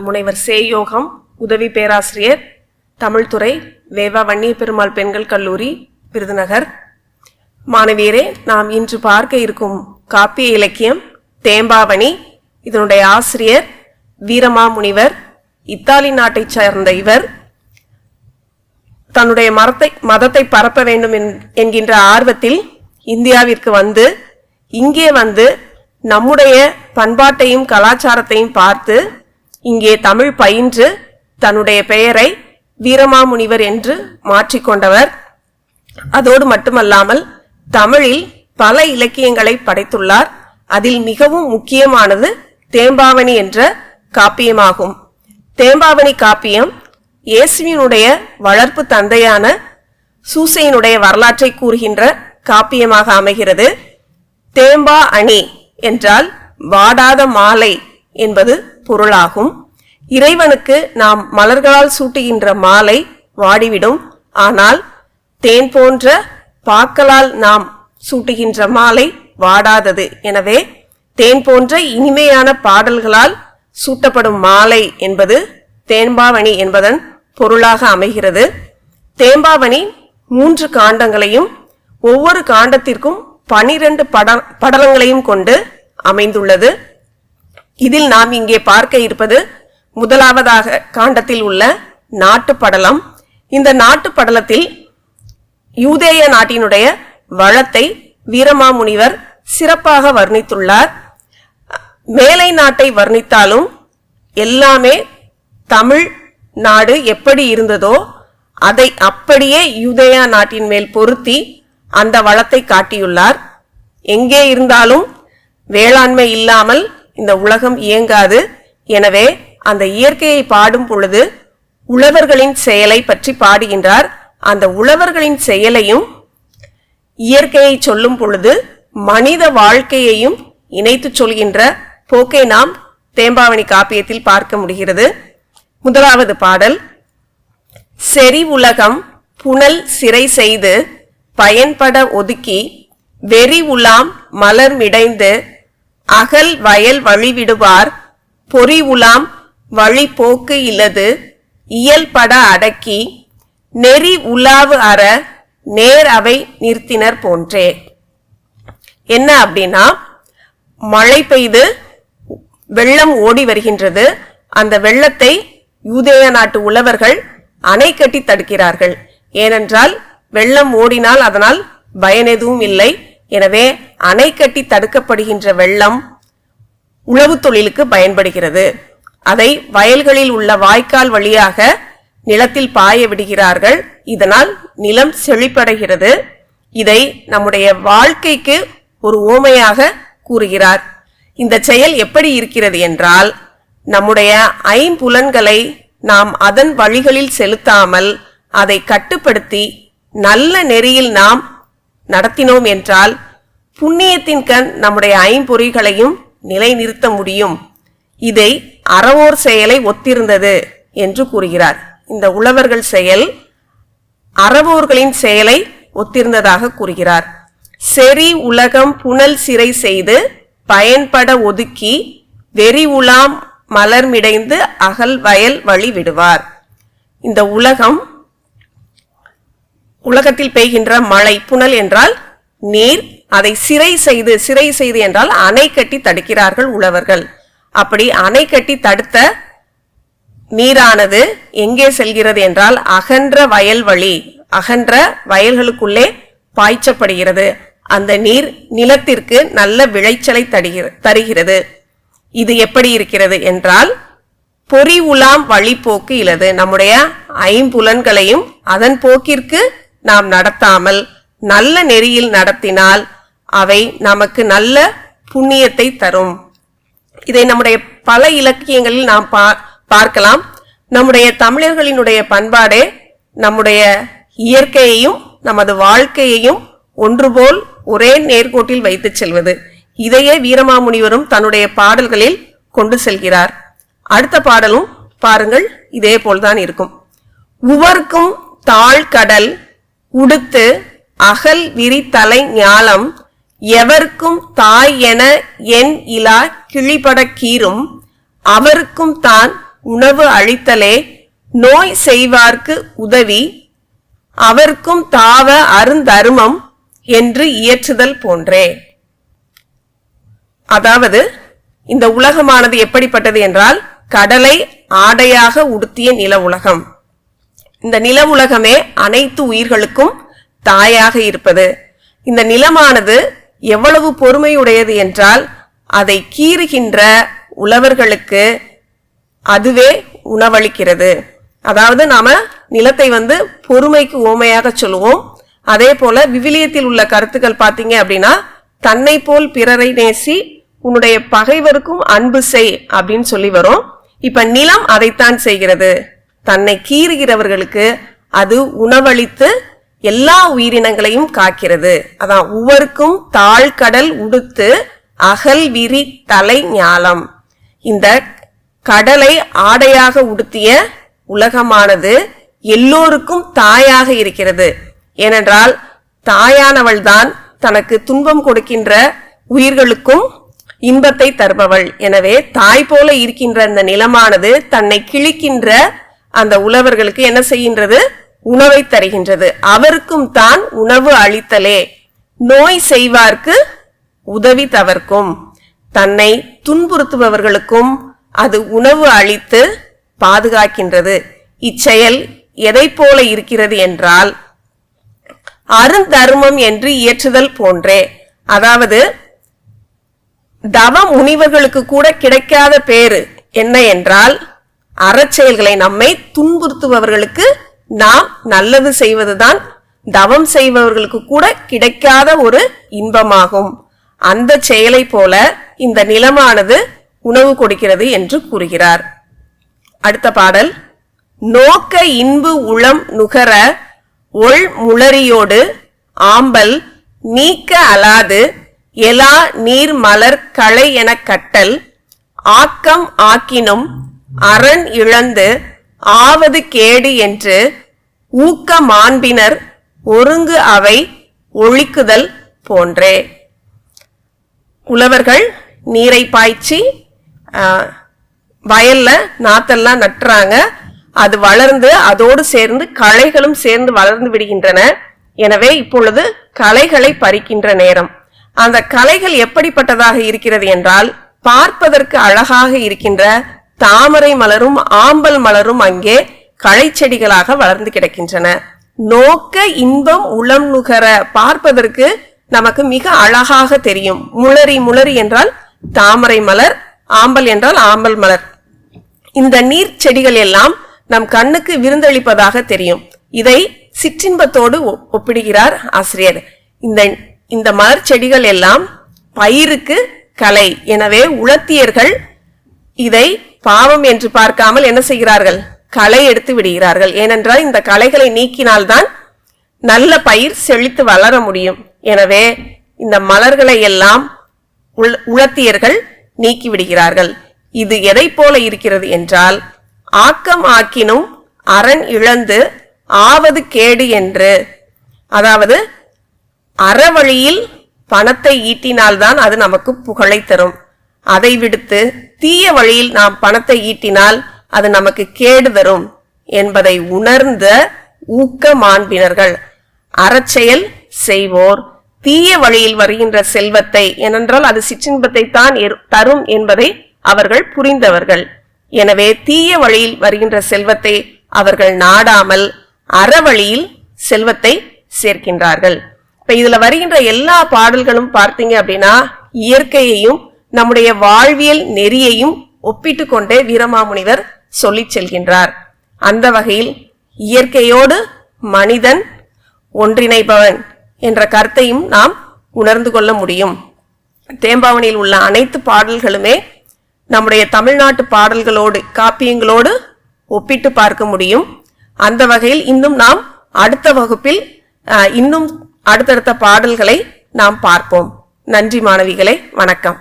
நான் முனைவர் சேயோகம் உதவி பேராசிரியர் தமிழ்துறை வேவா வன்னிய பெருமாள் பெண்கள் கல்லூரி விருதுநகர். மாணவியரே நாம் இன்று பார்க்க இருக்கும் காப்பிய இலக்கியம் தேம்பாவணி. இதனுடைய ஆசிரியர் வீரமா முனிவர் இத்தாலி நாட்டைச் சேர்ந்த இவர். தன்னுடைய மரத்தை மதத்தை பரப்ப வேண்டும் என்கின்ற ஆர்வத்தில் இந்தியாவிற்கு வந்து இங்கே வந்து நம்முடைய பண்பாட்டையும் கலாச்சாரத்தையும் பார்த்து இங்கே தமிழ் பயின்று தன்னுடைய பெயரை வீரமாமுனிவர் என்று மாற்றிக்கொண்டவர். அதோடு மட்டுமல்லாமல் தமிழில் பல இலக்கியங்களை படைத்துள்ளார். அதில் மிகவும் முக்கியமானது தேம்பாவணி என்ற காப்பியமாகும். தேம்பாவணி காப்பியம் இயேசுவினுடைய வளர்ப்பு தந்தையான சூசையினுடைய வரலாற்றை கூறுகின்ற காப்பியமாக அமைகிறது. தேம்பா அணி என்றால் வாடாத மாலை என்பது பொருளாகும். இறைவனுக்கு நாம் மலர்களால் சூட்டுகின்ற மாலை வாடிவிடும். ஆனால் தேன் போன்ற பாக்களால் நாம் சூட்டுகின்ற மாலை வாடாதது. எனவே தேன் போன்ற இனிமையான பாடல்களால் சூட்டப்படும் மாலை என்பது தேன்பாவணி என்பதன் பொருளாக அமைகிறது. தேம்பாவணி மூன்று காண்டங்களையும் ஒவ்வொரு காண்டத்திற்கும் பனிரெண்டு பட படலங்களையும் கொண்டு அமைந்துள்ளது. இதில் நாம் இங்கே பார்க்க இருப்பது முதலாவதாக காண்டத்தில் உள்ள நாட்டு படலம் இந்த நாட்டு படலத்தில் யூதேய நாட்டினுடைய வளத்தை வீரமாமுனிவர் சிறப்பாக வர்ணித்துள்ளார். மேலை நாட்டை வர்ணித்தாலும் எல்லாமே தமிழ் நாடு எப்படி இருந்ததோ அதை அப்படியே யூதேயா நாட்டின் மேல் பொருத்தி அந்த வளத்தை காட்டியுள்ளார். எங்கே இருந்தாலும் வேளாண்மை இல்லாமல் இந்த உலகம் இயங்காது. எனவே அந்த இயற்கையை பாடும் பொழுது உழவர்களின் செயலை பற்றி பாடுகின்றார். அந்த உழவர்களின் செயலையும் இயற்கையை சொல்லும் பொழுது மனித வாழ்க்கையையும் இணைத்து சொல்கின்ற போக்கை நாம் தேம்பாவணி காப்பியத்தில் பார்க்க முடிகிறது. முதலாவது பாடல் செறி உலகம் புனல் சிறை செய்து பயன்பட ஒதுக்கி வெறி உலாம் மலர் மிடைந்து அகல் வயல் வழிவிடுவார். பொறி உலாம் வழி போக்கு இல்லது இயல்பட அடக்கி. நெறி உலாவு அற நேர் அவை நிறுத்தினர் போன்றே. என்ன அப்படின்னா மழை பெய்து வெள்ளம் ஓடி வருகின்றது. அந்த வெள்ளத்தை யூதேய நாட்டு உழவர்கள் அணை கட்டி தடுக்கிறார்கள். ஏனென்றால் வெள்ளம் ஓடினால் அதனால் பயன் எதுவும் இல்லை. எனவே அணை கட்டி தடுக்கப்படுகின்ற வெள்ளம் உழவு தொழிலுக்கு பயன்படுகிறது. அதை வயல்களில் உள்ள வாய்க்கால் வழியாக நிலத்தில் பாய விடுகிறார்கள். இதனால் நிலம் செழிப்படைகிறது. இதை நம்முடைய வாழ்க்கைக்கு ஒரு ஓமையாக கூறுகிறார். இந்த செயல் எப்படி இருக்கிறது என்றால் நம்முடைய ஐம்புலன்களை நாம் அதன் வழிகளில் செலுத்தாமல் அதை கட்டுப்படுத்தி நல்ல நெறியில் நாம் நடத்தினோம் என்றால் புண்ணியத்தின் கண் நம்முடைய ஐம்பொறிகளையும் நிலைநிறுத்த முடியும். இதை அறவோர் செயலை ஒத்திருந்தது என்று கூறுகிறார். இந்த உழவர்கள் செயல் அறவோர்களின் செயலை ஒத்திருந்ததாக கூறுகிறார். செறி உலகம் புனல் சிறை செய்து பயன்பட ஒதுக்கி வெறி உலாம் மலர்மிடைந்து அகல் வயல் வழி விடுவார். இந்த உலகம் உலகத்தில் பெய்கின்ற மழை புனல் என்றால் நீர் அதை சிறை செய்து சிறை செய்து என்றால் அணை கட்டி தடுக்கிறார்கள் உழவர்கள். அப்படி அணை கட்டி தடுத்த நீரானது எங்கே செல்கிறது என்றால் அகன்ற வயல் வழி அகன்ற வயல்களுக்குள்ளே பாய்ச்சப்படுகிறது. அந்த நீர் நிலத்திற்கு நல்ல விளைச்சலை தருகிறது. இது எப்படி இருக்கிறது என்றால் பொறி உலாம் வழிபோக்கு இலது. நம்முடைய ஐம்புலன்களையும் அதன் போக்கிற்கு நாம் நடத்தாமல் நல்ல நெறியில் நடத்தினால் அவை நமக்கு நல்ல புண்ணியத்தை தரும். இதை நம்முடைய பல இலக்கியங்களில் நாம் பா பார்க்கலாம். நம்முடைய தமிழர்களினுடைய பண்பாடே நம்முடைய இயற்கையையும் நமது வாழ்க்கையையும் ஒன்றுபோல் ஒரே நேர்கோட்டில் வைத்துச் செல்வது. இதையே வீரமாமுனிவரும் தன்னுடைய பாடல்களில் கொண்டு செல்கிறார். அடுத்த பாடலும் பாருங்கள் இதே போல்தான் இருக்கும். உவர்க்கும் தாழ்கடல் உடுத்து அகல் விரித்தலை ஞாலம் எவர்க்கும் தாய் என என் இலா கிழிபட கீரும் அவருக்கும் தான் உணவு அளித்தலே நோய் செய்வார்க்கு உதவி அவர்க்கும் தாவ அருந்தருமம் என்று இயற்றுதல் போன்றே. அதாவது இந்த உலகமானது எப்படிப்பட்டது என்றால் கடலை ஆடையாக உடுத்திய நில உலகம். இந்த நில உலகமே அனைத்து உயிர்களுக்கும் தாயாக இருப்பது. இந்த நிலமானது எவ்வளவு பொறுமையுடையது என்றால் அதை கீறுகின்ற உழவர்களுக்கு அதுவே உணவளிக்கிறது. அதாவது நாம நிலத்தை வந்து பொறுமைக்கு ஓமையாக சொல்லுவோம். அதே போல விவிலியத்தில் உள்ள கருத்துக்கள் பார்த்தீங்க அப்படின்னா தன்னை போல் பிறரை நேசி உன்னுடைய பகைவருக்கும் அன்பு செய் அப்படின்னு சொல்லி வரும். இப்ப நிலம் அதைத்தான் செய்கிறது. தன்னை கீறுகிறவர்களுக்கு அது உணவளித்து எல்லா உயிரினங்களையும் காக்கிறது. அதான் உவருக்கும் தாழ்கடல் உடுத்து அகல் விரி தலை ஞாலம். இந்த கடலை ஆடையாக உடுத்திய உலகமானது எல்லோருக்கும் தாயாக இருக்கிறது. ஏனென்றால் தாயானவள்தான் தனக்கு துன்பம் கொடுக்கின்ற உயிர்களுக்கும் இன்பத்தை தருபவள். எனவே தாய் போல இருக்கின்ற அந்த நிலமானது தன்னை கிழிக்கின்ற அந்த உழவர்களுக்கு என்ன செய்கின்றது? உணவை தருகின்றது. அவருக்கும் தான் உணவு அளித்தலே. நோய் செய்வார்க்கு உதவி தவர்க்கும். தன்னை துன்புறுத்துபவர்களுக்கும் அது உணவு அளித்து பாதுகாக்கின்றது. இச்செயல் எதை போல இருக்கிறது என்றால் அருந்தருமம் என்று இயற்றுதல் போன்றே. அதாவது தவ முனிவர்களுக்கு கூட கிடைக்காத பேரு என்ன என்றால் அறச்செயல்களை நம்மை துன்புறுத்துபவர்களுக்கு நாம் நல்லது செய்வதுதான் தவம் செய்பவர்களுக்கு கூட கிடைக்காத ஒரு இன்பமாகும். அந்த செயலை போல இந்த நிலமானது உணவு கொடுக்கிறது என்று கூறுகிறார். அடுத்த பாடல். நோக்க இன்பு உளம் நுகர ஒள் முளரியோடு ஆம்பல் நீக்க அலாது எலா நீர் மலர் களை என கட்டல் ஆக்கம் ஆக்கினும் அரண் இழந்து ஆவது கேடு என்று ஊக்க மாண்பினர் ஒருங்கு அவை ஒழிக்குதல் போன்றே. உழவர்கள் நீரை பாய்ச்சி வயல்ல நாத்தெல்லாம் நட்டுறாங்க. அது வளர்ந்து அதோடு சேர்ந்து களைகளும் சேர்ந்து வளர்ந்து விடுகின்றன. எனவே இப்பொழுது களைகளை பறிக்கின்ற நேரம். அந்த களைகள் எப்படிப்பட்டதாக இருக்கிறது என்றால் பார்ப்பதற்கு அழகாக இருக்கின்ற தாமரை மலரும் ஆம்பல் மலரும் அங்கே களைச்செடிகளாக வளர்ந்து கிடக்கின்றன. நோக்க இன்பம் உளம் நுகர பார்ப்பதற்கு நமக்கு மிக அழகாக தெரியும். முளரி முளரி என்றால் தாமரை மலர் ஆம்பல் என்றால் ஆம்பல் மலர். இந்த நீர் செடிகள் எல்லாம் நம் கண்ணுக்கு விருந்தளிப்பதாக தெரியும். இதை சிற்றின்பத்தோடு ஒ- ஒப்பிடுகிறார் ஆசிரியர். இந்த இந்த மலர் செடிகள் எல்லாம் பயிருக்கு கலை. எனவே உளத்தியர்கள் இதை பாவம் என்று பார்க்காமல் என்ன செய்கிறார்கள்? களை எடுத்து விடுகிறார்கள். ஏனென்றால் இந்த களைகளை நீக்கினால்தான் நல்ல பயிர் செழித்து வளர முடியும். எனவே இந்த மலர்களை எல்லாம் உள்- உளத்தியர்கள் நீக்கி விடுகிறார்கள். இது எதை போல இருக்கிறது என்றால் ஆக்கம் ஆக்கினும் அரண் இழந்து ஆவது கேடு என்று அதாவது அறவழியில் பணத்தை ஈட்டினால்தான் அது நமக்கு புகழை தரும். அதை விடுத்து தீய வழியில் நாம் பணத்தை ஈட்டினால் அது நமக்கு கேடு தரும் என்பதை உணர்ந்த ஊக்க மாண்பினர்கள் அறச்செயல் செய்வோர் தீய வழியில் வருகின்ற செல்வத்தை ஏனென்றால் அது சிற்றின்பத்தை தான் தரும் என்பதை அவர்கள் புரிந்தவர்கள். எனவே தீய வழியில் வருகின்ற செல்வத்தை அவர்கள் நாடாமல் அறவழியில் செல்வத்தை சேர்க்கின்றார்கள். இப்ப இதுல வருகின்ற எல்லா பாடல்களும் பார்த்தீங்க அப்படின்னா இயற்கையையும் நம்முடைய வாழ்வியல் நெறியையும் ஒப்பிட்டு கொண்டே வீரமாமுனிவர் சொல்லி செல்கின்றார். அந்த வகையில் இயற்கையோடு மனிதன் ஒன்றிணைப்பவன் என்ற கருத்தையும் நாம் உணர்ந்து கொள்ள முடியும். தேம்பாவணியில் உள்ள அனைத்து பாடல்களுமே நம்முடைய தமிழ்நாட்டு பாடல்களோடு காப்பியங்களோடு ஒப்பிட்டு பார்க்க முடியும். அந்த வகையில் இன்னும் நாம் அடுத்த வகுப்பில் இன்னும் அடுத்தடுத்த பாடல்களை நாம் பார்ப்போம். நன்றி மாணவிகளை வணக்கம்.